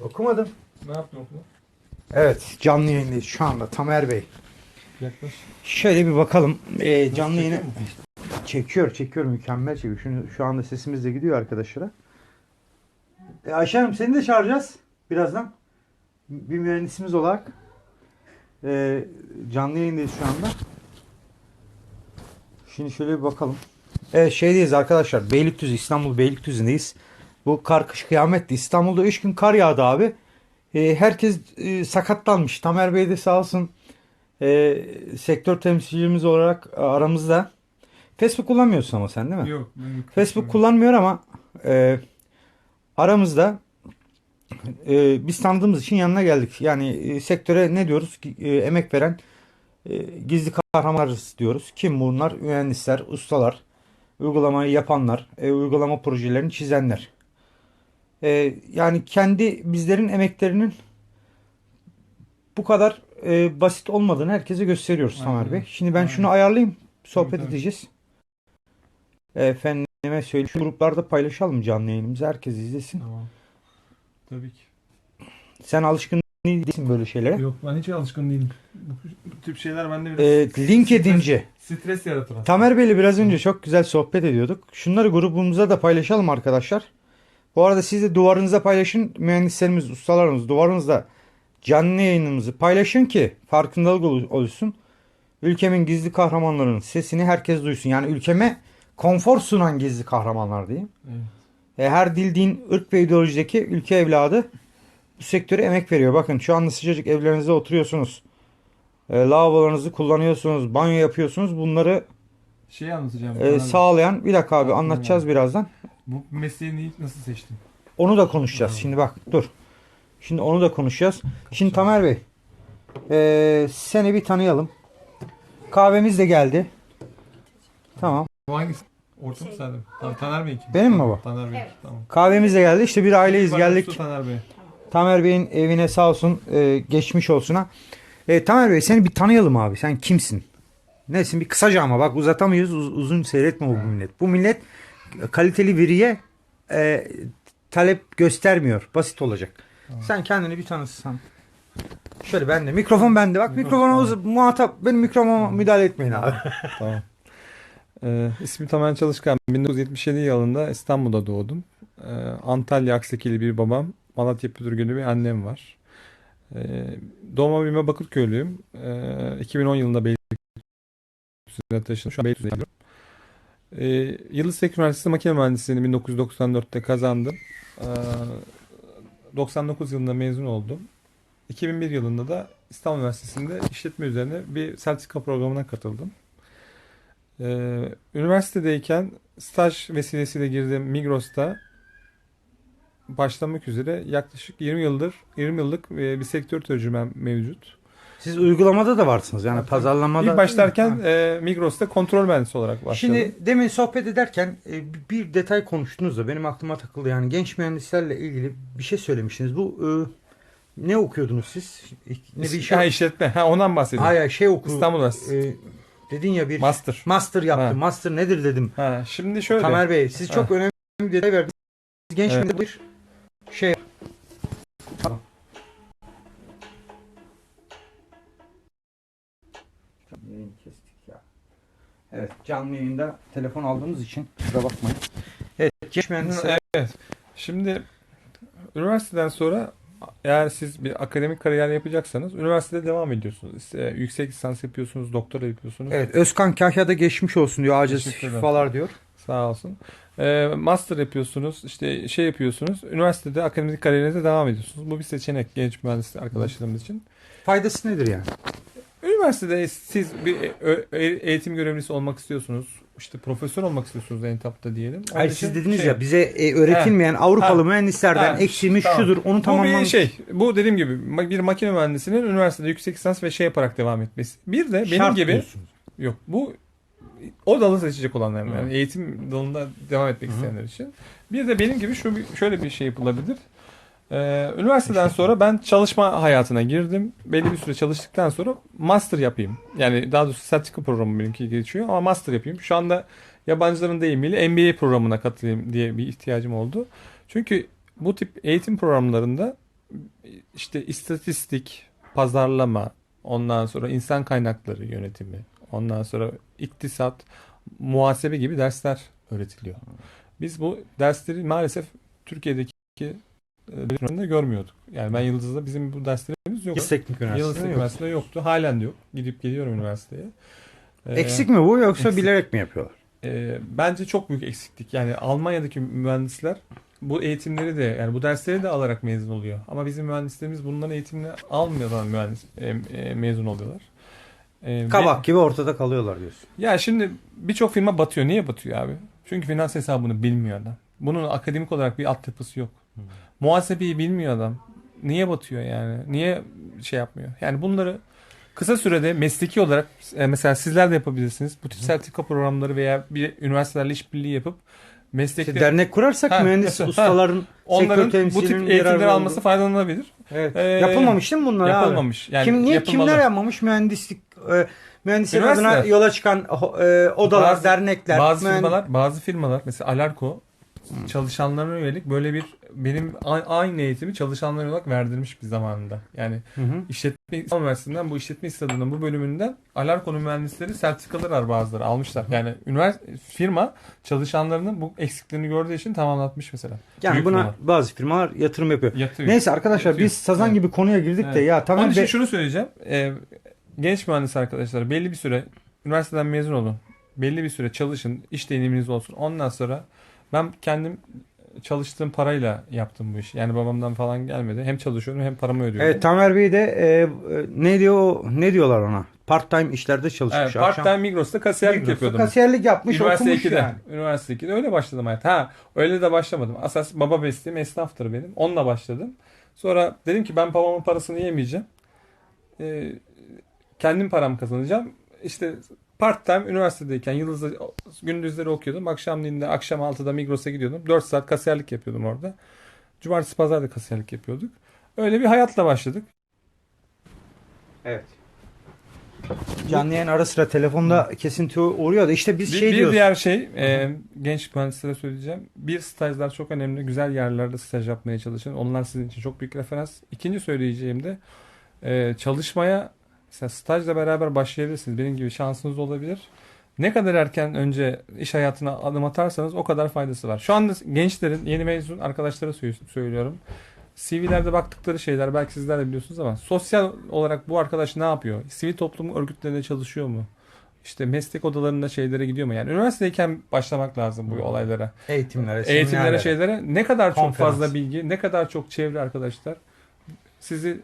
Okumadım. Ne yaptın okula? Evet canlı yayındayız şu anda Tamer Bey. Yaklaş. Şöyle bir bakalım. Ee, canlı yayını çekiyor çekiyor mükemmel çekiyor. Şunu, şu anda sesimiz de gidiyor arkadaşlara. E, Ayşe Hanım seni de çağıracağız birazdan. Bir mühendisimiz olarak. Ee, canlı yayındayız şu anda. Şimdi şöyle bir bakalım. Evet şeydeyiz arkadaşlar. Beylikdüzü İstanbul Beylikdüzü'ndeyiz. Bu kar kış kıyametti. İstanbul'da 3 gün kar yağdı abi. Ee, herkes e, sakatlanmış. Tamer Bey de sağ olsun e, sektör temsilcimiz olarak aramızda. Facebook kullanmıyorsun ama sen değil mi? Yok. Facebook kullanmıyor ama e, aramızda e, biz tanıdığımız için yanına geldik. Yani e, sektöre ne diyoruz? E, emek veren e, gizli kahramanlarız diyoruz. Kim bunlar? Mühendisler, ustalar, uygulamayı yapanlar, e, uygulama projelerini çizenler. E, yani kendi bizlerin emeklerinin bu kadar e, basit olmadığını herkese gösteriyoruz Tamer. Bey. Şimdi ben Aynen. şunu ayarlayayım. Sohbet tabii. edeceğiz. Efendime söyleyeyim. Şu gruplarda paylaşalım canlı yayınımızı. Herkes izlesin. Tamam. Tabii ki. Sen alışkın değilsin böyle şeylere. Yok ben hiç alışkın değilim. Bu, bu tip şeyler bende biraz Ee, LinkedIn'ci. stres yaratır aslında. Tamer Bey'le biraz önce çok güzel sohbet ediyorduk. Şunları grubumuza da paylaşalım arkadaşlar. Bu arada siz de duvarınıza paylaşın. Mühendislerimiz, ustalarımız duvarınızda canlı yayınımızı paylaşın ki farkındalık ol- oluşsun. Ülkemin gizli kahramanlarının sesini herkes duysun. Yani ülkeme konfor sunan gizli kahramanlar diyeyim. Evet. E, her dil, din, ırk ve ideolojideki ülke evladı bu sektöre emek veriyor. Bakın şu anda sıcacık evlerinizde oturuyorsunuz. E, lavabolarınızı kullanıyorsunuz, banyo yapıyorsunuz. Bunları Şeyi anlatacağım. e, sağlayan bir dakika abi anlatacağız geldi. birazdan. Bu mesleği niye- nasıl seçtin? Onu da konuşacağız. Şimdi bak dur. Şimdi onu da konuşacağız. Şimdi Tamer Bey e, seni bir tanıyalım. Kahvemiz de geldi. Tamam. Bu hangisi? Orta mı sende mi? Tamam, Taner Bey kim? Benim mi bu? Taner Bey. Evet. Tamam. Kahvemiz de geldi. İşte bir aileyiz Bak, geldik. usta Taner Bey. Tamer Bey'in evine sağ olsun e, geçmiş olsuna. E, Tamer Bey seni bir tanıyalım abi. Sen kimsin? Nesin? Bir kısaca ama bak uzatamayız. uz- uzun seyretme bu millet. Bu millet kaliteli veriye e, talep göstermiyor. Basit olacak. Sen kendini bir tanıtsan. Şöyle bende. Mikrofon bende. Bak mikrofona uz- muhatap. Benim mikrofonuma müdahale etmeyin abi. Tamam. Ee, ismim Tamer Çalışkan. 1977 yılında İstanbul'da doğdum. Ee, Antalya Aksakili bir babam. Malatya Pütürgülü bir annem var. Ee, doğma büyüme Bakırköylüyüm. Ee, 2010 yılında Beylikdüzü'ne taşındım. Şu an Beylikdüzü'ne Ee, Yıldız Teknik Üniversitesi Makine Mühendisliğini 1994'te kazandım. Ee, 99 yılında mezun oldum. 2001 yılında da İstanbul Üniversitesi'nde işletme üzerine bir sertifika programına katıldım. Ee, üniversitedeyken staj vesilesiyle girdiğim Migros'ta başlamak üzere yaklaşık 20 yıldır 20 yıllık e, bir sektör tecrübem mevcut. Siz uygulamada da varsınız. Yani pazarlamada. İlk başlarken e, Migros'ta kontrol mühendisi olarak başladım. Şimdi demin sohbet ederken e, bir detay konuştunuz da benim aklıma takıldı. Yani genç mühendislerle ilgili bir şey söylemiştiniz. Bu e, ne okuyordunuz siz? Ne bir ha, şey? işletme. Ha, ondan bahsediyorum. Hayır şey oku. İstanbul Üniversitesi. e, dedin ya bir Master. master yaptı. Ha. Master nedir dedim. Ha, şimdi şöyle. Tamer Bey siz Ha. çok önemli bir detay verdiniz. Genç Evet. bir canlı yayında telefon aldığımız için kusura bakmayın. Evet genç mühendisler Evet. Şimdi üniversiteden sonra eğer siz bir akademik kariyer yapacaksanız üniversitede devam ediyorsunuz. İşte yüksek lisans yapıyorsunuz, doktora yapıyorsunuz. Evet Özkan Kahya'da geçmiş olsun diyor. Acil şifalar diyor. Sağ olsun. Ee, master yapıyorsunuz, işte şey yapıyorsunuz. Üniversitede akademik kariyerinize devam ediyorsunuz. Bu bir seçenek genç mühendis arkadaşlarımız için. Faydası nedir yani? Üniversitede siz bir ö- e- eğitim görevlisi olmak istiyorsunuz. İşte profesör olmak istiyorsunuz en tapta diyelim. Onun Hayır siz dediniz şey- ya bize e, öğretilmeyen Avrupalı mühendislerden Ha, eksiğimiz tamam. şudur. Onu Bu tamamlamak. bir şey. Bu dediğim gibi bir makine mühendisinin üniversitede yüksek lisans ve şey yaparak devam etmesi. Bir de benim Şart gibi diyorsunuz. yok. Bu o dalı seçecek olanlar Hı. yani eğitim dalında devam etmek Hı. isteyenler için. Bir de benim gibi şu şöyle bir şey yapılabilir. Ee, üniversiteden sonra ben çalışma hayatına girdim. Belli bir süre çalıştıktan sonra master yapayım. Yani daha doğrusu sertifika programı benimki geçiyor ama master yapayım. Şu anda yabancıların deyimiyle MBA programına katılayım diye bir ihtiyacım oldu. Çünkü bu tip eğitim programlarında işte istatistik, pazarlama, ondan sonra insan kaynakları yönetimi, ondan sonra iktisat, muhasebe gibi dersler öğretiliyor. Biz bu dersleri maalesef Türkiye'deki e, bölümlerinde görmüyorduk. Yani ben Yıldız'da bizim bu derslerimiz yok. Yıldız Teknik Yıldız Üniversitesi'nde yok. Üniversitesi'nde yoktu. Halen de yok. Gidip geliyorum üniversiteye. Ee, Eksik mi bu yoksa eksik. bilerek mi yapıyorlar? e, bence çok büyük eksiklik. Yani Almanya'daki mühendisler bu eğitimleri de yani bu dersleri de alarak mezun oluyor. Ama bizim mühendislerimiz bunların eğitimini almadan mühendis e, e, mezun oluyorlar. E, ve- Kabak gibi ortada kalıyorlar diyorsun. ya şimdi birçok firma batıyor. Niye batıyor abi? Çünkü finans hesabını bilmiyor adam. Bunun akademik olarak bir altyapısı yok. Hmm. Muhasebeyi bilmiyor adam. Niye batıyor yani? Niye şey yapmıyor? Yani bunları kısa sürede mesleki olarak e, mesela sizler de yapabilirsiniz. Bu tip sertifika programları veya bir üniversitelerle işbirliği yapıp meslekte İşte dernek kurarsak Ha, mühendis mesela, ha. ustaların onların bu tip eğitimler alması faydalanabilir. Evet. Ee, Yapılmamış değil mi bunlar abi? Yapılmamış. Yani Kim niye yapılmalı. kimler yapmamış mühendislik e, mühendislik adına yola çıkan e, odalar, Bazı- dernekler, Bazı mühend- firmalar, bazı firmalar mesela Alarko çalışanlarına yönelik böyle bir benim aynı eğitimi çalışanlara olarak verdirmiş bir zamanında. Yani Hı hı. işletme İstanbul Üniversitesi'nden bu işletme istadının bu bölümünden Alarko'nun mühendisleri sertifikaları var bazıları almışlar. Yani üniversite firma çalışanlarının bu eksiklerini gördüğü için tamamlatmış mesela. Yani Büyük buna firmalar. bazı firmalar yatırım yapıyor. Yatıyor. Neyse arkadaşlar Yatıyor. biz sazan Evet. gibi konuya girdik de Evet. ya Onun tamam için be, şunu söyleyeceğim. Ee, genç mühendis arkadaşlar belli bir süre üniversiteden mezun olun. Belli bir süre çalışın. iş deneyiminiz olsun. Ondan sonra ben kendim çalıştığım parayla yaptım bu işi. Yani babamdan falan gelmedi. Hem çalışıyorum hem paramı ödüyorum. Evet Tamer Bey de e, e, ne diyor ne diyorlar ona? Part time işlerde çalışmış. Evet, akşam part-time Migros'ta kasiyerlik Migros'ta yapıyordum. Kasiyerlik yapmış Üniversite okumuş 2'de. yani. Üniversite 2'de öyle başladım hayat. Ha öyle de başlamadım. Asas baba mesleğim esnaftır benim. Onunla başladım. Sonra dedim ki ben babamın parasını yemeyeceğim. Ee, kendim param kazanacağım. İşte part time üniversitedeyken Yıldız'da gündüzleri okuyordum. Akşamleyin de akşam 6'da Migros'a gidiyordum. 4 saat kasiyerlik yapıyordum orada. Cumartesi pazar da kasiyerlik yapıyorduk. Öyle bir hayatla başladık. Evet. Canlı yayın ara sıra telefonda kesinti uğruyor da işte biz Bir, şey bir diyoruz. diğer şey e, genç mühendislere söyleyeceğim. Bir stajlar çok önemli. Güzel yerlerde staj yapmaya çalışın. Onlar sizin için çok büyük referans. İkinci söyleyeceğim de e, çalışmaya mesela stajla beraber başlayabilirsiniz. Benim gibi şansınız olabilir. Ne kadar erken önce iş hayatına adım atarsanız o kadar faydası var. Şu anda gençlerin yeni mezun arkadaşlara sö- söylüyorum. CV'lerde baktıkları şeyler belki sizler de biliyorsunuz ama sosyal olarak bu arkadaş ne yapıyor? Sivil toplum örgütlerinde çalışıyor mu? İşte meslek odalarında şeylere gidiyor mu? Yani üniversitedeyken başlamak lazım bu olaylara. Eğitimlere, Eğitimlere, şeylere ne kadar çok Konferans. fazla bilgi, ne kadar çok çevre arkadaşlar sizi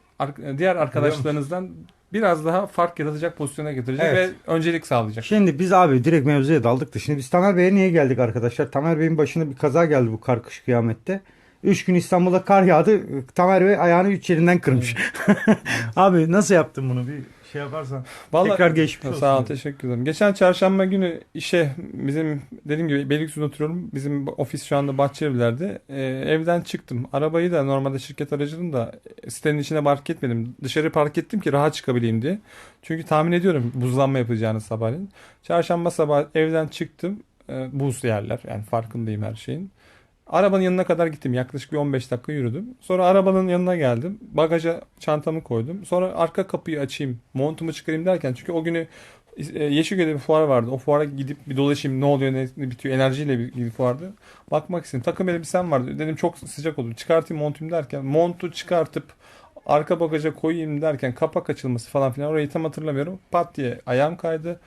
diğer arkadaşlarınızdan biraz daha fark yaratacak pozisyona getirecek Evet. ve öncelik sağlayacak. Şimdi biz abi direkt mevzuya daldık da şimdi biz Tamer Bey'e niye geldik arkadaşlar? Tamer Bey'in başına bir kaza geldi bu kar kış kıyamette. 3 gün İstanbul'da kar yağdı. Tamer Bey ayağını 3 yerinden kırmış. abi nasıl yaptın bunu bir şey yaparsan. Vallahi Tekrar geçmiş olsun. Sağ ol, teşekkür ederim. Geçen çarşamba günü işe bizim dediğim gibi Beylikdüzü'nde oturuyorum. Bizim ofis şu anda Bahçelievler'de. Ee, evden çıktım. Arabayı da normalde şirket aracını da sitenin içine park etmedim. Dışarı park ettim ki rahat çıkabileyim diye. Çünkü tahmin ediyorum buzlanma yapacağını sabahleyin. Çarşamba sabah evden çıktım. Ee, buz yerler. Yani farkındayım her şeyin. Arabanın yanına kadar gittim. Yaklaşık bir 15 dakika yürüdüm. Sonra arabanın yanına geldim. Bagaja çantamı koydum. Sonra arka kapıyı açayım. Montumu çıkarayım derken çünkü o günü e, Yeşilköy'de bir fuar vardı. O fuara gidip bir dolaşayım ne oluyor ne, bitiyor enerjiyle bir, bir fuardı. Bakmak istedim. Takım elbisem vardı. Dedim çok sıcak olur. Çıkartayım montumu derken montu çıkartıp arka bagaja koyayım derken kapak açılması falan filan orayı tam hatırlamıyorum. Pat diye ayağım kaydı.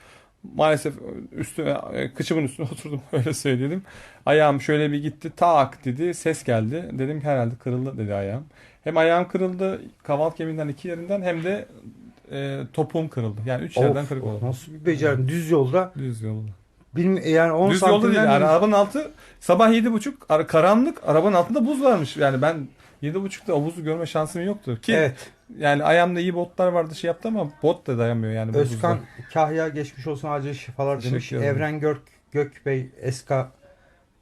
Maalesef üstüne e, kıçımın üstüne oturdum öyle söyleyelim. Ayağım şöyle bir gitti tak dedi ses geldi. Dedim ki herhalde kırıldı dedi ayağım. Hem ayağım kırıldı kaval kemiğinden iki yerinden hem de e, topuğum kırıldı. Yani üç yerden Of, kırık oldu. Nasıl bir beceri? Düz yolda. Düz yolda. Bilmi yani 10 Düz yolda değil. Yani arabanın altı sabah yedi buçuk ara- karanlık arabanın altında buz varmış. Yani ben yedi buçukta o buzu görme şansım yoktu. Ki Evet. Yani ayağımda iyi botlar vardı şey yaptı ama bot da dayanmıyor yani bu Özkan buzda. Kahya geçmiş olsun acil şifalar demiş. Teşekkür ederim. Evren Gök, Gök Bey Eska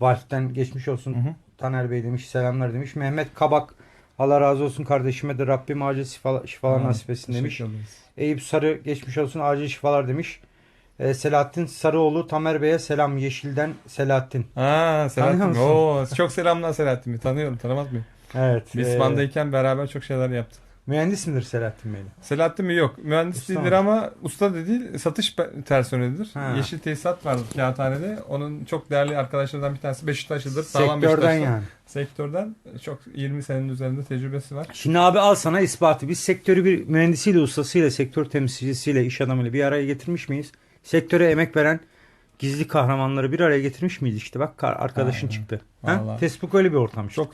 Valf'ten geçmiş olsun. Hı hı. Taner Bey demiş selamlar demiş. Mehmet Kabak Allah razı olsun kardeşime de Rabbim acil şifa, şifalar Ha, nasip etsin demiş. teşekkür ederiz. Eyüp Sarı geçmiş olsun acil şifalar demiş. Ee, Selahattin Sarıoğlu Tamer Bey'e selam Yeşil'den Selahattin. Ha Selahattin. Musun? Oo, çok selamlar Selahattin'i. Tanıyorum tanımaz mıyım? Evet. Biz e, Van'dayken beraber çok şeyler yaptık. Mühendis midir Selahattin Bey'le? Selahattin mi yok. Mühendis Usta değildir mı? ama usta da değil. Satış pe- personelidir. Ha. Yeşil tesisat vardı kağıthanede. Onun çok değerli arkadaşlarından bir tanesi Beşiktaşlıdır. Sağlam Sektörden Beşiktaşlı. yani. Sektörden çok 20 senenin üzerinde tecrübesi var. Şimdi abi al sana ispatı. Biz sektörü bir mühendisiyle, ustasıyla, sektör temsilcisiyle, iş adamıyla bir araya getirmiş miyiz? Sektöre emek veren gizli kahramanları bir araya getirmiş miyiz işte? Bak arkadaşın Aynen. çıktı. Ha? Vallahi. Facebook öyle bir ortam. Çok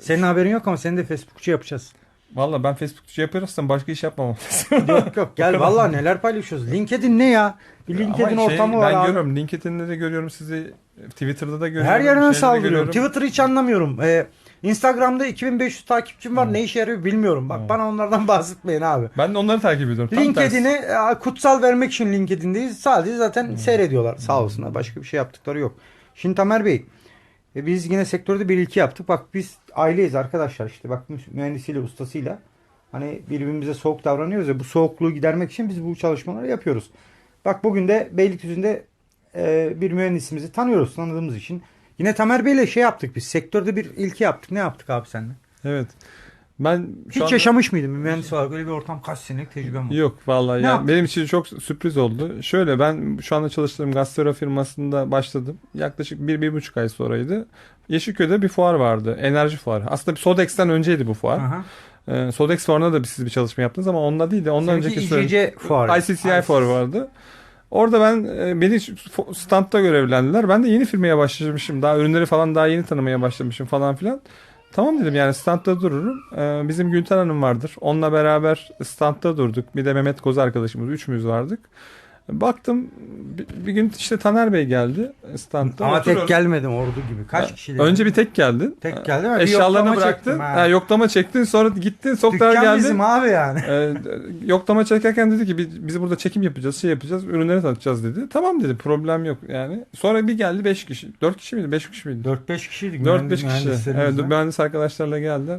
Senin haberin yok ama seni de Facebookçu yapacağız. Valla ben Facebookçu yapıyorsam başka iş yapmam. yok yok gel vallahi neler paylaşıyoruz. LinkedIn ne ya? Bir LinkedIn Ama şey, ortamı var ben abi. görüyorum. LinkedIn'de de görüyorum sizi. Twitter'da da görüyorum. Her yerine görüyorum. Twitter'ı hiç anlamıyorum. Ee, Instagram'da 2500 takipçim var. Hı. Ne işe yarıyor bilmiyorum. Bak Hı. bana onlardan bahsetmeyin abi. Ben de onları takip ediyorum. LinkedIn'i e, kutsal vermek için LinkedIn'deyiz. Sadece zaten Hmm. seyrediyorlar. Sağ olsunlar. Başka bir şey yaptıkları yok. Şimdi Tamer Bey e, biz yine sektörde bir ilki yaptık. Bak biz aileyiz arkadaşlar işte. Bak mü- mühendisiyle ustasıyla hani birbirimize soğuk davranıyoruz ya bu soğukluğu gidermek için biz bu çalışmaları yapıyoruz. Bak bugün de Beylikdüzü'nde e, bir mühendisimizi tanıyoruz tanıdığımız için. Yine Tamer Bey'le şey yaptık biz. Sektörde bir ilki yaptık. Ne yaptık abi seninle? Evet. Ben şu Hiç anda- yaşamış mıydın bir mühendis olarak? Öyle bir ortam kaç senelik tecrübem var. Yok vallahi Ne yani benim için çok sürpriz oldu. Şöyle ben şu anda çalıştığım Gastero firmasında başladım. Yaklaşık bir, bir buçuk ay sonraydı. Yeşilköy'de bir fuar vardı. Enerji fuarı. Aslında bir Sodex'ten önceydi bu fuar. Aha. Ee, Sodex fuarına da siz bir çalışma yaptınız ama onunla değil de ondan Seninki önceki İCC fuarı. ICCI fuarı vardı. Orada ben e, beni standta görevlendiler. Ben de yeni firmaya başlamışım. Daha ürünleri falan daha yeni tanımaya başlamışım falan filan. Tamam dedim yani standta dururum. Ee, bizim Gülten Hanım vardır. Onunla beraber standta durduk. Bir de Mehmet Koz arkadaşımız. Üçümüz vardık. Baktım bir, bir gün işte Taner Bey geldi standta. Ama tek gelmedim ordu gibi. Kaç kişi? Önce bir tek geldin. Tek geldi mi? Eşyalarını bıraktın. ha. Ha, yoklama çektin. Sonra gittin. Sokaklara Dükkan geldin. bizim abi yani. Ee, yoklama çekerken dedi ki "Biz- biz burada çekim yapacağız, şey yapacağız, ürünleri satacağız dedi. Tamam dedi, problem yok yani. Sonra bir geldi 5 kişi. 4 kişi miydi, 5 kişi miydi? 4-5 kişiydik. 4-5 kişi. Evet, mühendis arkadaşlarla geldiler.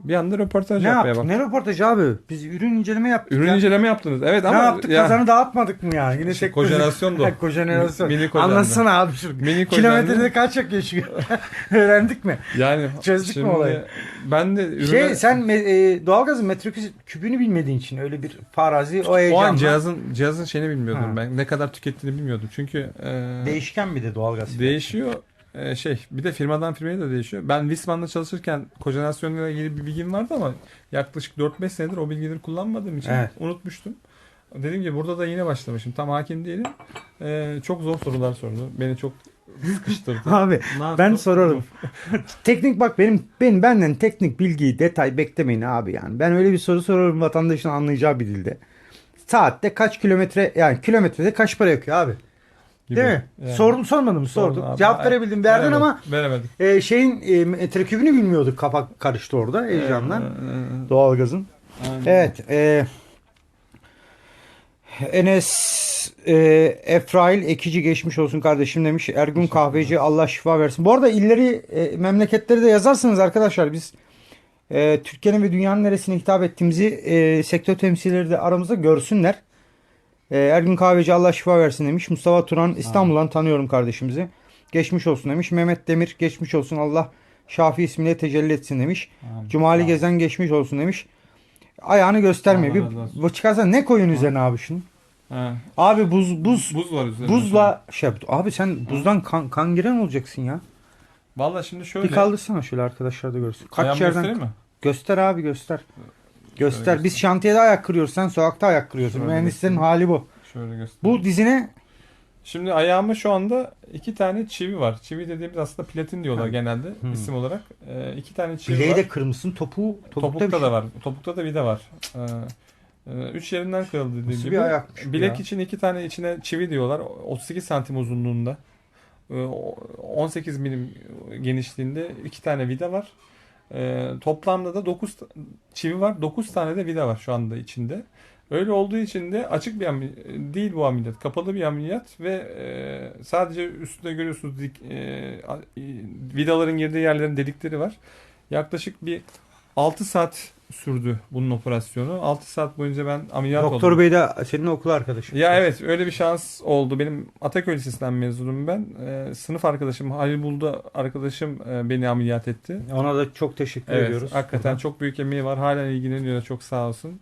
Bir anda röportaj Ne yapmaya yaptık? bak. Ne röportajı abi? Biz ürün inceleme yaptık Ürün ya. inceleme yaptınız. Evet ne ama yaptık? ya, Kazanı dağıtmadık mı yani? Yine sektör- kojenerasyon da o. Kojenerasyon. Mini kojenerasyon. Anlatsana abi şu. mini Kilometrede kaç yakıyor şu? Öğrendik mi? Yani Çözdük mü olayı? Ben de ürüne, Şey sen e, doğalgazın metrekübünü bilmediğin için öyle bir farazi o o heyecanla. an cihazın cihazın şeyini bilmiyordum Ha. ben. Ne kadar tükettiğini bilmiyordum. Çünkü e, Değişken bir de doğalgaz. Değişiyor. Ee, şey bir de firmadan firmaya da değişiyor. Ben Wisman'da çalışırken kojenerasyonla ilgili bir bilgim vardı ama yaklaşık 4-5 senedir o bilgileri kullanmadığım için Evet. unutmuştum. Dediğim gibi burada da yine başlamışım. Tam hakim değilim. Ee, çok zor sorular sordu. Beni çok sıkıştırdı. Abi yaptım? ben sorarım. teknik bak benim benim benden teknik bilgi, detay beklemeyin abi yani. Ben öyle bir soru sorarım vatandaşın anlayacağı bir dilde. Saatte kaç kilometre yani kilometrede kaç para yakıyor abi? Gibi. Değil mi? Yani. Sordum sormadım mı? Sordum abi. Cevap verebildim verdin Veremedim, ama veremedim. e, şeyin e, metrekübünü bilmiyorduk. Kapak karıştı orada heyecandan. Ee, Doğalgazın. aynen. Evet. E, Enes e, Efrail Ekici geçmiş olsun kardeşim demiş. Ergun Kahveci Allah şifa versin. Bu arada illeri e, memleketleri de yazarsınız arkadaşlar. Biz e, Türkiye'nin ve dünyanın neresine hitap ettiğimizi e, sektör temsilcileri de aramızda görsünler. E, Ergun Kahveci Allah şifa versin demiş. Mustafa Turan İstanbul'dan tanıyorum kardeşimizi. Geçmiş olsun demiş. Mehmet Demir geçmiş olsun Allah Şafi ismiyle tecelli etsin demiş. Amin. Cumali Amin. Gezen geçmiş olsun demiş. Ayağını göstermiyor. Bir bu çıkarsan ne koyun üzerine abi şunu? Ha. Abi buz buz Buz var üzerinde. buzla şey yap- Abi sen buzdan kan, kan giren olacaksın ya. Valla şimdi şöyle. Bir kaldırsana şöyle arkadaşlar da görsün. Kaç Ayağımı yerden mi? göster abi göster. Göster. göster. Biz şantiyede ayak kırıyoruz. Sen sokakta ayak kırıyorsun. Şöyle Mühendislerin göstereyim. hali bu. Şöyle göstereyim. Bu dizine Şimdi ayağıma şu anda iki tane çivi var. Çivi dediğimiz aslında platin diyorlar genelde Hmm. isim olarak. Ee, iki tane çivi bileği var. de kırmışsın. Topuğu topukta, Topukta bir şey. da var. Topukta da vida var. Ee, e, üç yerinden kırıldı dediğim Nasıl bir gibi. ayakmış bu Bilek ya? için iki tane içine çivi diyorlar. 38 santim uzunluğunda. Ee, o- 18 milim genişliğinde iki tane vida var. Ee, toplamda da 9 çivi var. 9 tane de vida var şu anda içinde. Öyle olduğu için de açık bir değil bu ameliyat. Kapalı bir ameliyat ve e, sadece üstünde görüyorsunuz dik, e, e, vidaların girdiği yerlerin delikleri var. Yaklaşık bir 6 saat sürdü bunun operasyonu. 6 saat boyunca ben ameliyat Doktor oldum. Bey de senin okul arkadaşın. Ya evet öyle bir şans oldu. Benim Ataköy Lisesi'nden mezunum ben. Ee, sınıf arkadaşım Halil Bulda arkadaşım e, beni ameliyat etti. Ona da çok teşekkür Evet, ediyoruz. hakikaten Buradan. çok büyük emeği var. Hala ilgileniyor. Çok sağ olsun.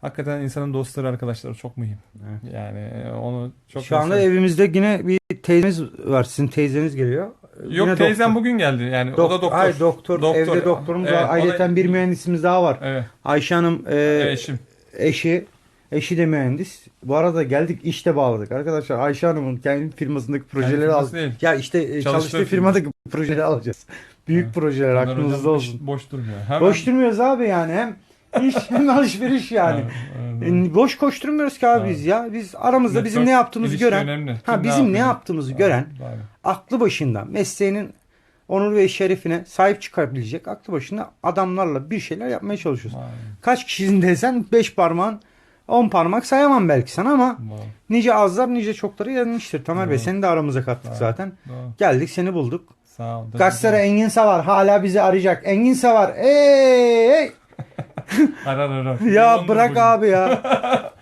Hakikaten insanın dostları, arkadaşları çok mühim. Evet. Yani e, onu çok Şu anda evimizde yine bir teyzemiz var. Sizin teyzeniz geliyor. Yok Yine teyzem doktor. bugün geldi. Yani o Dok- da doktor. Hayır doktor. Doktor. Evde doktorumuz Evet, var. o da- Ayrıca bir mühendisimiz daha var. Evet. Ayşe Hanım e, eşim. eşi eşi de mühendis. Bu arada geldik işte bağladık. Arkadaşlar Ayşe Hanım'ın kendi firmasındaki projeleri firması aldık. değil. Ya işte e, Çalıştığı çalıştığı firma. firmadaki projeleri alacağız. Büyük Evet. projeler Bunlar aklınızda olsun. Boş, boş durmuyor. Hemen, Boş durmuyoruz abi yani. Hem iş hem alışveriş yani. E, Boş koşturmuyoruz ki abi biz ya. Biz aramızda bizim ne yaptığımızı gören, önemli. ha Kim bizim ne yaptığımızı gören, aklı başında mesleğinin onur ve şerefine sahip çıkabilecek aklı başında adamlarla bir şeyler yapmaya çalışıyoruz. Vay, Kaç kişinin desen 5 parmağın 10 parmak sayamam belki sana ama vay. nice azlar nice çokları yenmiştir. Tamer Bey seni de aramıza kattık Evet. zaten. Doğru. Geldik seni bulduk. Sağ ol. Gazetelere Engin Savar hala bizi arayacak. Engin Savar ey, ey. Arar arar. Ya bırak abi ya.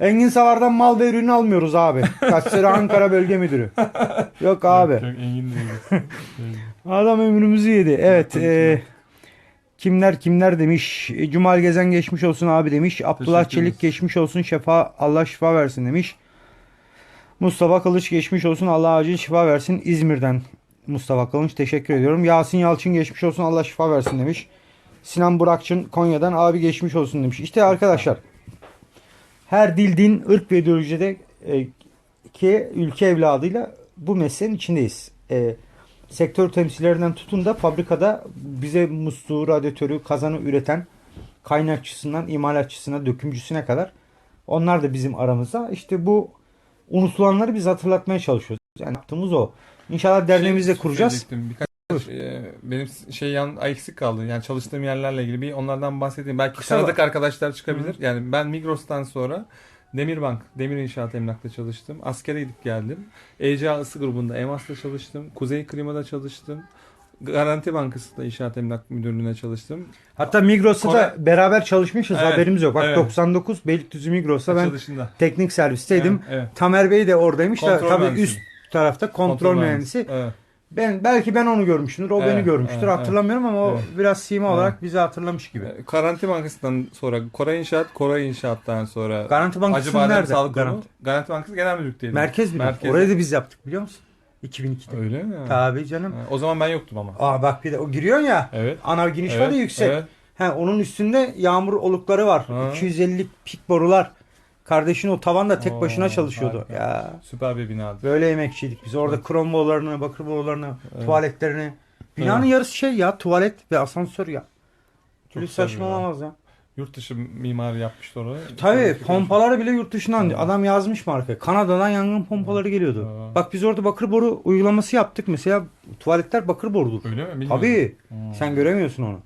Engin Savar'dan mal ve ürünü almıyoruz abi. Gazeteli Ankara Bölge Müdürü. Yok abi. Yok, yok, Engin. Adam ömrümüzü yedi. Evet. e, kimler kimler demiş. E, Cumal Gezen geçmiş olsun abi demiş. Abdullah Teşekkür ederiz. Çelik geçmiş olsun. Şefa Allah şifa versin demiş. Mustafa Kılıç geçmiş olsun. Allah acil şifa versin. İzmir'den Mustafa Kılıç teşekkür ediyorum. Yasin Yalçın geçmiş olsun. Allah şifa versin demiş. Sinan Burakçın Konya'dan abi geçmiş olsun demiş. İşte arkadaşlar her dil, din, ırk ve ideolojide e, ki ülke evladıyla bu mesleğin içindeyiz. E, sektör temsilcilerinden tutun da fabrikada bize musluğu, radyatörü, kazanı üreten kaynakçısından imalatçısına, dökümcüsüne kadar onlar da bizim aramızda. İşte bu unutulanları biz hatırlatmaya çalışıyoruz. Yani yaptığımız o. İnşallah derneğimizi de Şey kuracağız. söyleyecektim. Birkaç e, benim şey yan eksik kaldı. Yani çalıştığım yerlerle ilgili bir onlardan bahsedeyim. Belki Kısa tanıdık arkadaşlar çıkabilir. Yani ben Migros'tan sonra Demirbank, Demir İnşaat Emlak'ta çalıştım. Askere gidip geldim. ECA Isı grubunda EMAS'ta çalıştım. Kuzey Klima'da çalıştım. Garanti Bankası'nda İnşaat Emlak Müdürlüğü'ne çalıştım. Hatta Migros'ta da beraber çalışmışız Evet, haberimiz yok. Bak evet. 99 Beylikdüzü Migros'ta ben Açılışında. teknik servisteydim. Evet, evet. Tamer Bey de oradaymış da Kontrol tabii mühendisi. üst tarafta kontrol, mühendisi. Evet. Ben belki ben onu görmüşümdür, o beni Evet, görmüştür. evet, hatırlamıyorum ama o evet. biraz sima Evet. olarak bizi hatırlamış gibi. E, Garanti Bankası'ndan sonra Koray İnşaat, Koray İnşaat'tan sonra Garanti Bankası nerede? Sağlık Garanti. Garanti. Bankası Genel Müdürlük'teydim. Merkez mi? Merkezde. Orayı da biz yaptık biliyor musun? 2002'de. Öyle mi? Tabii canım. Ha, O zaman ben yoktum ama. Aa bak bir de o giriyorsun ya. Evet. Ana giriş var Evet, ya yüksek. evet. He, onun üstünde yağmur olukları var. Ha. 250 pik borular. Kardeşin o tavanda tek Oo, başına çalışıyordu. harika. Ya Süper bir binadı. böyle emekçiydik biz. Orada krom borularını, bakır borularını, Evet. tuvaletlerini. Binanın Evet. yarısı şey ya tuvalet ve asansör ya. Çok Öyle güzel saçma bir bina. olamaz ya. Yurt dışı mimar yapmıştı orayı. Tabii pompaları bile yurt dışından Evet. adam yazmış marka. Kanada'dan yangın pompaları geliyordu. Evet. Bak biz orada bakır boru uygulaması yaptık. Mesela tuvaletler bakır borudur. Öyle mi? Bilmiyorum. Tabii. Hmm. Sen göremiyorsun onu.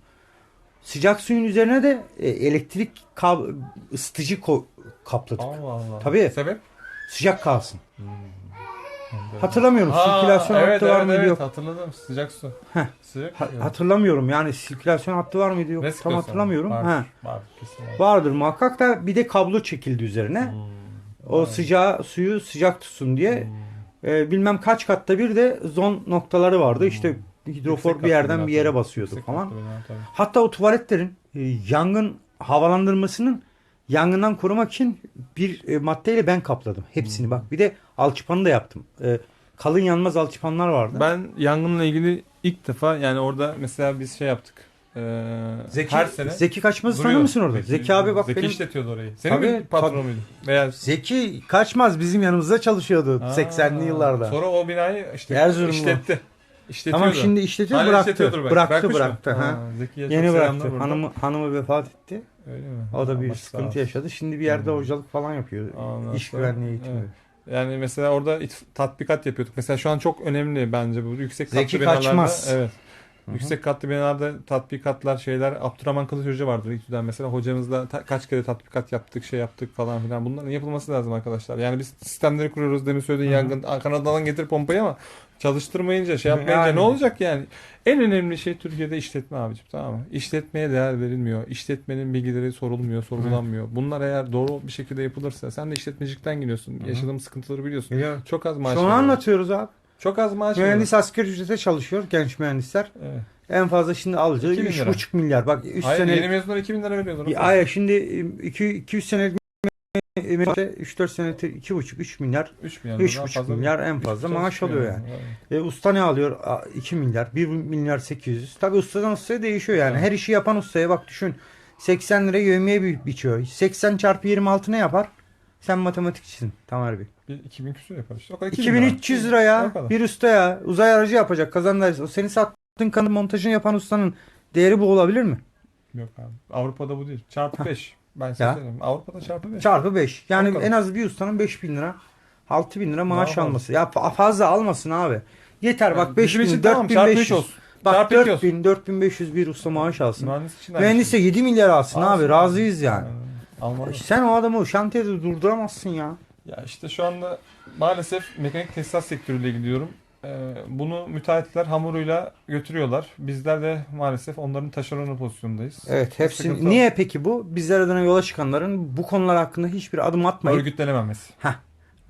Sıcak suyun üzerine de e, elektrik kab- ısıtıcı ko- kapladık. Allah Allah. Tabii. Sebep? Sıcak kalsın. Hmm. Hatırlamıyorum. Ha, sirkülasyon evet, hattı var evet, mıydı evet, yok. hatırladım. Sıcak su. Heh. Sıcak. Ha- hatırlamıyorum. Yani sirkülasyon hattı var mıydı yok. Ne Tam hatırlamıyorum. Var, Ha. var, kesin var. Vardır muhakkak da bir de kablo çekildi üzerine. Hmm. O Vay. sıcağı suyu sıcak tutsun diye. Hmm. E, bilmem kaç katta bir de zon noktaları vardı. İşte hidrofor Yüksek bir yerden bir yere basıyordu falan. Hatta o tuvaletlerin e, yangın havalandırmasının yangından korumak için bir e, maddeyle ben kapladım. Hepsini Hmm. bak. Bir de alçıpanı da yaptım. E, kalın yanmaz alçıpanlar vardı. Ben yangınla ilgili ilk defa yani orada mesela biz şey yaptık. Ee, Zeki, her sene Zeki Kaçmaz'ı tanır mısın orada? Zeki, abi bak Zeki benim işletiyordu orayı. Senin Tabii, mi patron muydun? Veya Zeki Kaçmaz bizim yanımızda çalışıyordu Aa, 80'li yıllarda. Sonra o binayı işte Erzurumlu. işletti. İşletiyordu. Tamam şimdi işletiyor Hala bıraktı. işletiyordur belki. Bıraktı Bırakmış mı? bıraktı. Ha. Zeki'ye çok Yeni selamlar bıraktı. buradan. Hanımı, hanımı vefat etti. Öyle mi? O da bir Allah sağ sıkıntı olsun. yaşadı. Şimdi bir yerde hocalık falan yapıyor. Ondan İş sonra- güvenliği eğitimi. evet. Yani mesela orada it- tatbikat yapıyorduk. Mesela şu an çok önemli bence bu yüksek katlı Zeki binalarda. Kaçmaz. Evet. Yüksek katlı binalarda tatbikatlar şeyler Abdurrahman Kılıç Hoca vardır İTÜ'den mesela hocamızla ta- kaç kere tatbikat yaptık şey yaptık falan filan bunların yapılması lazım arkadaşlar. Yani biz sistemleri kuruyoruz demin söylediğin yangın Kanada'dan getir pompayı ama çalıştırmayınca şey yapmayınca Yani. ne olacak yani? En önemli şey Türkiye'de işletme abicim tamam mı? İşletmeye değer verilmiyor. İşletmenin bilgileri sorulmuyor, sorgulanmıyor. Bunlar eğer doğru bir şekilde yapılırsa sen de işletmecilikten geliyorsun. Yaşadığım sıkıntıları biliyorsun. Ya, Çok az maaş Şu an anlatıyoruz abi. Çok az maaş. Mühendis asgari ücrete çalışıyor genç mühendisler. Evet. En fazla şimdi alacağı 2000 lira. 3,5 milyar. Bak 3 Hayır sene yeni mezunlara 2000 lira veriyorlar. Ya, Hayır şimdi 2 200 senelik 3-4 senedir 2,5 3 milyar 3 milyar. 3,5 milyar en fazla maaş alıyor yani. E, usta ne alıyor? A, 2 milyar, 1 milyar 800. Tabi ustadan ustaya değişiyor yani. Evet. Her işi yapan ustaya bak düşün. 80 lira yövmeye bi- biçiyor. 80 çarpı 26 ne yapar? Sen matematikçisin Tamer Bey. Bir 2000 küsur yapar işte. O kadar 2000 lira. 2300 lira ya. O kadar. Bir usta ya. Uzay aracı yapacak kazandırırsa. O senin sattığın kanı montajını yapan ustanın değeri bu olabilir mi? Yok abi. Avrupa'da bu değil. Çarpı 5. Ben size Ya. söyleyeyim. Avrupa'da çarpı 5. Çarpı 5. Yani kadar. en az bir ustanın 5000 lira 6000 lira maaş fazla. alması. Ya fa- fazla almasın abi. Yeter bak Bizim 5000 için tamam çarpı 3 4500. olsun. Bak Çarpı iki 4000 4500 bir usta maaş alsın. Mühendis için aynı Mühendis de şey. 7 milyar alsın, Alsın abi. Razıyız yani. Ee, Almalı. Sen o adamı şantiyede durduramazsın ya. Ya işte şu anda maalesef mekanik tesisat sektörüyle gidiyorum. Ee, bunu müteahhitler hamuruyla götürüyorlar. Bizler de maalesef onların taşeronu pozisyondayız. Evet hepsi sıkıntı. niye peki bu? Bizler adına yola çıkanların bu konular hakkında hiçbir adım atmayıp Örgütlenememesi.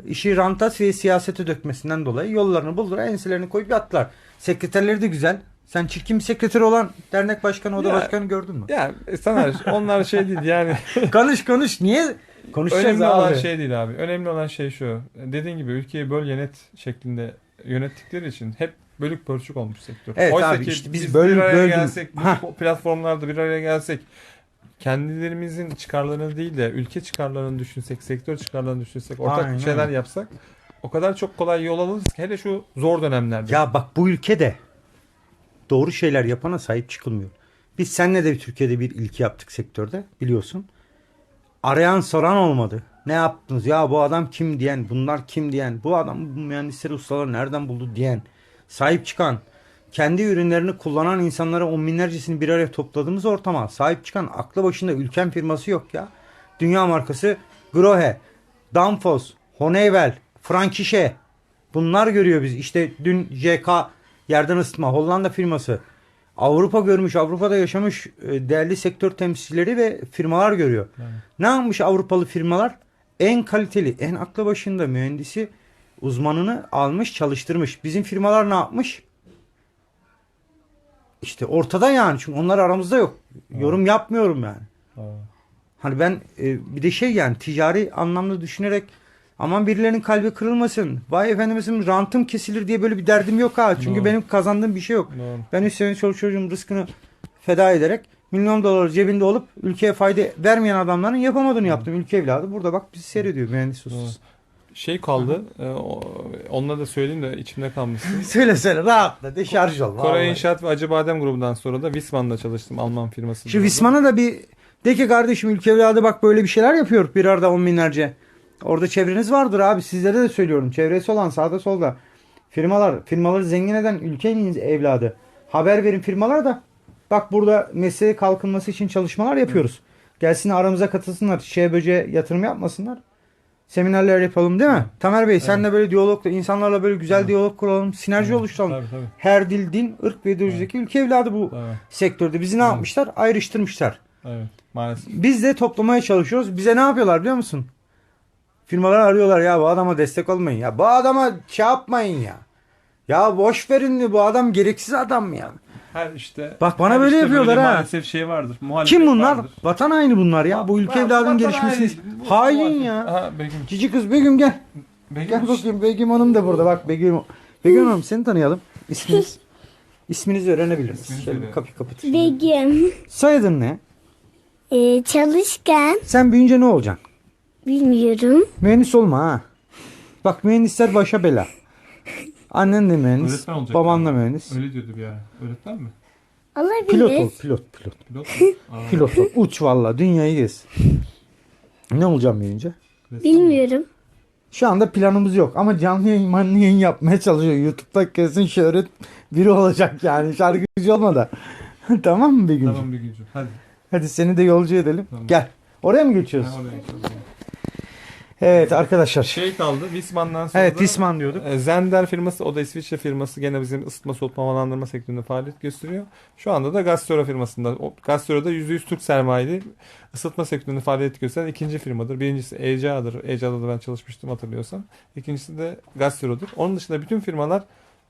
işi rantas ve siyasete dökmesinden dolayı yollarını buldular, enselerini koyup yattılar. Sekreterleri de güzel. Sen çirkin bir sekreter olan dernek başkanı, oda Ya- başkanı gördün mü? Ya Saner onlar şey değil yani. konuş konuş. Niye? Konuşacağız Önemli abi. olan şey değil abi. Önemli olan şey şu. Dediğin gibi ülkeyi böl yönet şeklinde yönettikleri için hep bölük pörçük olmuş sektör. Evet Oysa abi, ki işte biz biz böl- bir araya böldüm. gelsek, bu platformlarda bir araya gelsek kendilerimizin çıkarlarını değil de ülke çıkarlarını düşünsek, sektör çıkarlarını düşünsek, ortak Aynen şeyler yapsak o kadar çok kolay yol alırız ki hele şu zor dönemlerde. Ya bak bu ülkede doğru şeyler yapana sahip çıkılmıyor. Biz seninle de Türkiye'de bir ilki yaptık sektörde biliyorsun. Arayan soran olmadı. Ne yaptınız ya bu adam kim diyen, bunlar kim diyen, bu adam bu mühendisleri ustaları nereden buldu diyen, sahip çıkan, kendi ürünlerini kullanan insanlara on binlercesini bir araya topladığımız ortama sahip çıkan aklı başında ülken firması yok ya. Dünya markası Grohe, Danfoss, Honeywell, Frankische bunlar görüyor biz. İşte dün JK yerden ısıtma Hollanda firması Avrupa görmüş, Avrupa'da yaşamış e, değerli sektör temsilcileri ve firmalar görüyor. Yani. Ne yapmış Avrupalı firmalar? En kaliteli, en aklı başında mühendisi uzmanını almış, çalıştırmış. Bizim firmalar ne yapmış? İşte ortada yani. Çünkü onlar aramızda yok. Yorum yapmıyorum yani. Aa. Hani ben e, bir de şey yani ticari anlamda düşünerek aman birilerinin kalbi kırılmasın. Vay efendimizim rantım kesilir diye böyle bir derdim yok ha. Çünkü Doğru. benim kazandığım bir şey yok. Doğru. Ben 3 sene çoluk çocuğum rızkını feda ederek milyon dolar cebinde olup ülkeye fayda vermeyen adamların yapamadığını yaptım. Ülke evladı burada bak bizi seyrediyor mühendis ustası. Şey kaldı. e, onunla da söyleyeyim de içimde kalmışsın. söyle söyle rahatla deşarj ol. Kore vallahi. İnşaat ve Acıbadem grubundan sonra da Wisman'da çalıştım Alman firmasında. Şu Visman'a da bir de ki kardeşim ülke evladı bak böyle bir şeyler yapıyor bir arada on binlerce. Orada çevreniz vardır abi sizlere de söylüyorum. Çevresi olan sağda solda firmalar firmaları zengin eden ülkenin evladı. Haber verin firmalar da bak burada mesleğe kalkınması için çalışmalar yapıyoruz. Gelsin aramıza katılsınlar. Şeye böceğe yatırım yapmasınlar. Seminerler yapalım değil mi? Tamer Bey senle böyle diyalog insanlarla böyle güzel diyalog kuralım. Sinerji oluşturalım. Tabii tabii. Her dil, din, ırk ve ideolojideki ülke evladı bu tabii. sektörde. Bizi ne Evet. yapmışlar? Ayrıştırmışlar. Evet. Maalesef. Biz de toplamaya çalışıyoruz. Bize ne yapıyorlar biliyor musun? Firmalar arıyorlar ya bu adama destek olmayın ya. Bu adama şey yapmayın ya. Ya boş verin bu adam gereksiz adam ya. Her işte Bak bana her böyle işte yapıyorlar ha. Maalesef şey vardır. Muhalefet Kim bunlar? vardır. Vatan haini bunlar ya. Bu ülke evladının gelişmesini. Hain ya. Aha Begüm. Cici kız Begüm gel. Begüm. Gel bakayım Begüm Hanım da burada. Bak Begüm. Begüm Hanım seni tanıyalım. İsminiz? İsminizi öğrenebiliriz. İsminizi Şöyle kapıyı kapatın. Begüm. Soyadın ne? Ee, çalışkan. Sen büyüyünce ne olacaksın? Bilmiyorum. Mühendis olma ha. Bak mühendisler başa bela. Annen de mühendis. Öğretmen olacak Baban da yani. mühendis. Öyle diyordu bir ara. Öğretmen mi? Olabilir. Pilot ol. Pilot pilot. Pilot mu? Aa, Pilot ol. Uç valla dünyayı gez. Ne olacağım büyüyünce? Bilmiyorum. Şu anda planımız yok ama canlı yayın, manlı yayın yapmaya çalışıyor. YouTube'da kesin şöhret biri olacak yani şarkıcı olma da. tamam mı Begüm'cüğüm? Tamam bir gücüm. Hadi. Hadi seni de yolcu edelim. Tamam. Gel. Oraya mı geçiyoruz? Ha, oraya geçelim. Evet arkadaşlar. Şey kaldı. Wisman'dan sonra Evet da- Wisman diyorduk. E, Zender firması o da İsviçre firması gene bizim ısıtma soğutma havalandırma sektöründe faaliyet gösteriyor. Şu anda da Gastro firmasında. O, Gastro'da %100 Türk sermayeli ısıtma sektöründe faaliyet gösteren ikinci firmadır. Birincisi ECA'dır. ECA'da da ben çalışmıştım hatırlıyorsan. İkincisi de Gastro'dur. Onun dışında bütün firmalar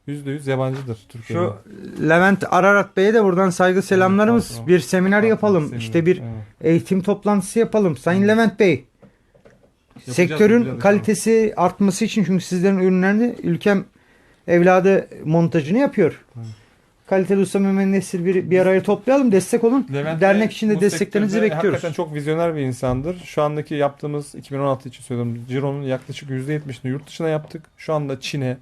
%100 yabancıdır Türkiye'de. Şu Levent Ararat Bey'e de buradan saygı selamlarımız. tamam. Bir seminer yapalım. seminer, İşte bir evet. eğitim toplantısı yapalım. Sayın. Levent Bey. Yapacağız, Sektörün yapacağız, kalitesi artması için çünkü sizlerin ürünlerini ülkem evladı montajını yapıyor. Hı. Kaliteli usta Mehmet Nesir bir, bir araya toplayalım. Destek olun. Levent Dernek Bey içinde bu desteklerinizi bekliyoruz. Hakikaten çok vizyoner bir insandır. Şu andaki yaptığımız 2016 için söylüyorum. Ciro'nun yaklaşık %70'ini yurt dışına yaptık. Şu anda Çin'e,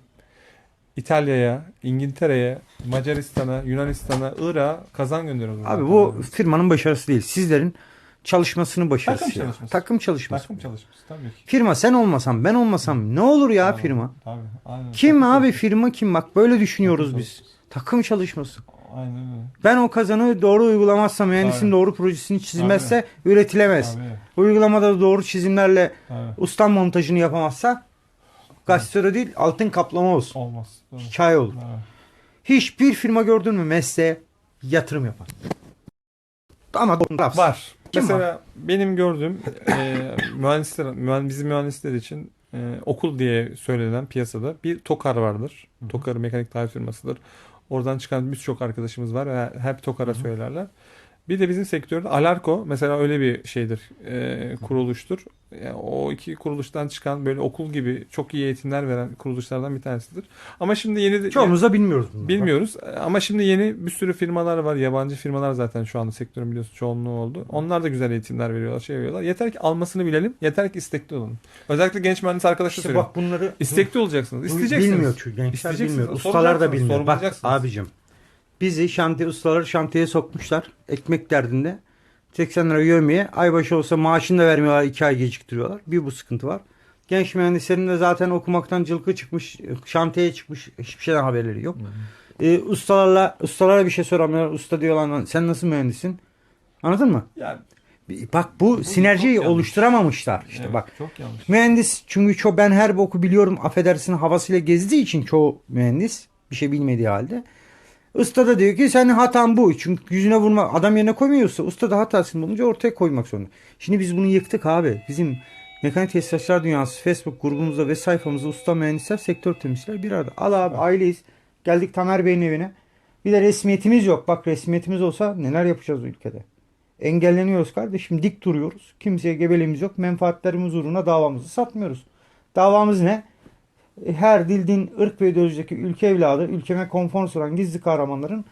İtalya'ya, İngiltere'ye, Macaristan'a, Yunanistan'a, Irak'a kazan gönderiyoruz. Abi bu firmanın başarısı değil. Sizlerin çalışmasının başarısı. Takım ya. çalışması. Takım çalışması. takım çalışması tabii ki. Firma sen olmasan ben olmasam ne olur ya Tabii, firma? Tabii. Aynen. Kim Takım abi çalışması. firma kim? Bak böyle düşünüyoruz Takım biz. çalışması. Takım çalışması. Aynen öyle. Ben o kazanı doğru uygulamazsam, mühendisin Tabii. doğru projesini çizmezse üretilemez. Tabii. Uygulamada doğru çizimlerle Tabii. ustam montajını yapamazsa gastro değil altın kaplama olsun. Olmaz. Doğru. Hikaye olur. Evet. Hiçbir firma gördün mü mesleğe yatırım yapan? Ama. Var. Kim Mesela benim gördüğüm e, mühendisler, mühen- bizim mühendisler için e, okul diye söylenen piyasada bir TOKAR vardır. TOKAR mekanik tarih firmasıdır. Oradan çıkan birçok arkadaşımız var hep TOKAR'a söylerler. Bir de bizim sektörde Alarko mesela öyle bir şeydir, e, kuruluştur. Yani o iki kuruluştan çıkan böyle okul gibi çok iyi eğitimler veren kuruluşlardan bir tanesidir. Ama şimdi yeni Çoğumuz da bilmiyoruz bunları. Bilmiyoruz ama şimdi yeni bir sürü firmalar var. Yabancı firmalar zaten şu anda sektörün biliyorsun çoğunluğu oldu. Onlar da güzel eğitimler veriyorlar, şey veriyorlar. Yeter ki almasını bilelim. Yeter ki istekli olun. Özellikle genç mühendis arkadaşlar İşte bak bunları İstekli olacaksınız. İsteyeceksiniz. Bilmiyor çünkü gençler bilmiyor. Ustalar da bilmiyor. Bak abicim bizi şantiye ustaları şantiyeye sokmuşlar. Ekmek derdinde. 80 lira yövmeye ay başı olsa maaşını da vermiyorlar. 2 ay geciktiriyorlar. Bir bu sıkıntı var. Genç mühendislerin de zaten okumaktan cılkı çıkmış, şantiyeye çıkmış hiçbir şeyden haberleri yok. Ee, ustalarla ustalara bir şey soramıyorlar. Usta diyorlar "Lan sen nasıl mühendissin? Anladın mı? Yani, Bak bu, sinerjiyi çok yanlış. oluşturamamışlar. İşte evet, bak Çok yanlış. Mühendis çünkü ço ben her boku biliyorum affedersin havasıyla gezdiği için çoğu mühendis bir şey bilmediği halde. Usta da diyor ki senin hatan bu. Çünkü yüzüne vurma adam yerine koymuyorsa usta da hatasını bulunca ortaya koymak zorunda. Şimdi biz bunu yıktık abi. Bizim Mekanik Tesisatçılar Dünyası Facebook grubumuzda ve sayfamızda usta mühendisler, sektör temsilciler bir arada. Al abi aileyiz. Geldik Tamer Bey'in evine. Bir de resmiyetimiz yok. Bak resmiyetimiz olsa neler yapacağız bu ülkede. Engelleniyoruz kardeşim. Dik duruyoruz. Kimseye gebeliğimiz yok. Menfaatlerimiz uğruna davamızı satmıyoruz. Davamız ne? Her dil, din, ırk ve ideolojideki ülke evladı, ülkeme konfor sunan gizli kahramanların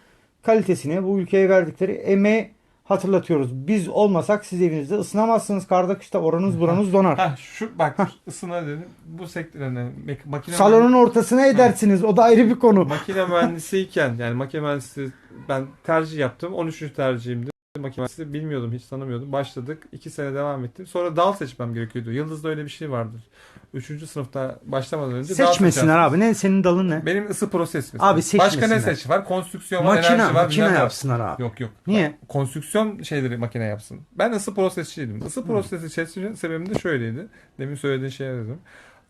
kalitesine, bu ülkeye verdikleri emeği hatırlatıyoruz. Biz olmasak siz evinizde ısınamazsınız. Karda kışta oranız buranız donar. Ha şu bak ısına dedim. Bu sektörde makine Salonun ortasına edersiniz. O da ayrı bir konu. makine mühendisiyken yani makine mühendisi ben tercih yaptım. 13. tercihimdi. Makine mühendisi bilmiyordum, hiç tanımıyordum. Başladık. 2 sene devam ettim. Sonra dal seçmem gerekiyordu. Yıldız'da öyle bir şey vardır. 3. sınıfta başlamadan önce dal Seçmesinler abi. Ne senin dalın ne? Benim ısı proses mesela. Abi Başka ne seçmesinler. seç var? Konstrüksiyon var, Makine, enerji var. makine bilmem ne. yapsınlar abi. Yok yok. Niye? Konstrüksiyon şeyleri makine yapsın. Ben ısı prosesçiydim. Isı prosesi seçme sebebim de şöyleydi. Demin söylediğin şeye dedim.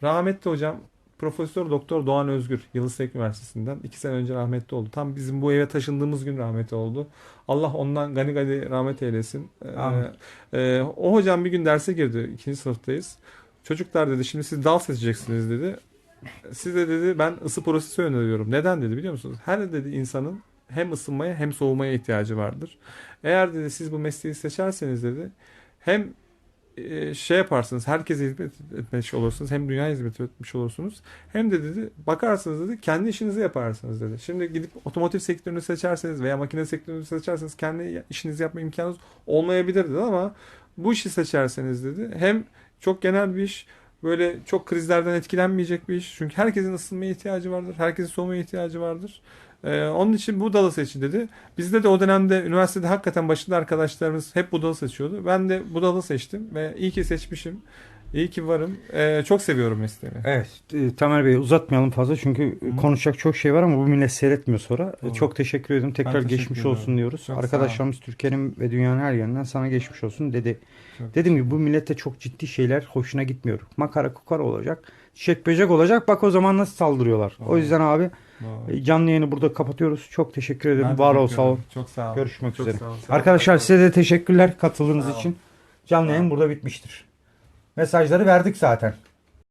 Rahmetli hocam Profesör Doktor Doğan Özgür Yıldız Teknik Üniversitesi'nden iki sene önce rahmetli oldu. Tam bizim bu eve taşındığımız gün rahmetli oldu. Allah ondan gani gani rahmet eylesin. Ee, e, o hocam bir gün derse girdi. ikinci sınıftayız. Çocuklar dedi şimdi siz dal seçeceksiniz dedi. Size dedi ben ısı prosesi öneriyorum. Neden dedi biliyor musunuz? Her dedi insanın hem ısınmaya hem soğumaya ihtiyacı vardır. Eğer dedi siz bu mesleği seçerseniz dedi hem e, şey yaparsınız herkese hizmet etmiş olursunuz hem dünya hizmet etmiş olursunuz hem de dedi bakarsınız dedi kendi işinizi yaparsınız dedi. Şimdi gidip otomotiv sektörünü seçerseniz veya makine sektörünü seçerseniz kendi işinizi yapma imkanınız olmayabilir dedi ama bu işi seçerseniz dedi hem çok genel bir iş böyle çok krizlerden etkilenmeyecek bir iş. Çünkü herkesin ısınmaya ihtiyacı vardır. Herkesin soğumaya ihtiyacı vardır. Ee, onun için bu dalı seçin dedi. Bizde de o dönemde üniversitede hakikaten başında arkadaşlarımız hep bu dalı seçiyordu. Ben de bu dalı seçtim ve iyi ki seçmişim. İyi ki varım. Ee, çok seviyorum mesleğimi. Evet, e, Tamer Bey uzatmayalım fazla çünkü Hı. konuşacak çok şey var ama bu millet seyretmiyor sonra. E, Doğru. Çok teşekkür ederim. Tekrar teşekkür geçmiş ederim. olsun diyoruz. Çok. Arkadaşlarımız Türkiye'nin ve dünyanın her yerinden sana geçmiş olsun dedi. Çok Dediğim gibi bu millete çok ciddi şeyler hoşuna gitmiyor. Makara kukara olacak. Çiçek böcek olacak. Bak o zaman nasıl saldırıyorlar. O Doğru. yüzden abi Doğru. e, canlı yayını burada kapatıyoruz. Çok teşekkür ederim. Ben Var ol sağ ol. Çok sağ ol. Görüşmek Çok üzere. sağ ol. Arkadaşlar size de teşekkürler katıldığınız için. Canlı yayın burada bitmiştir. Mesajları verdik zaten.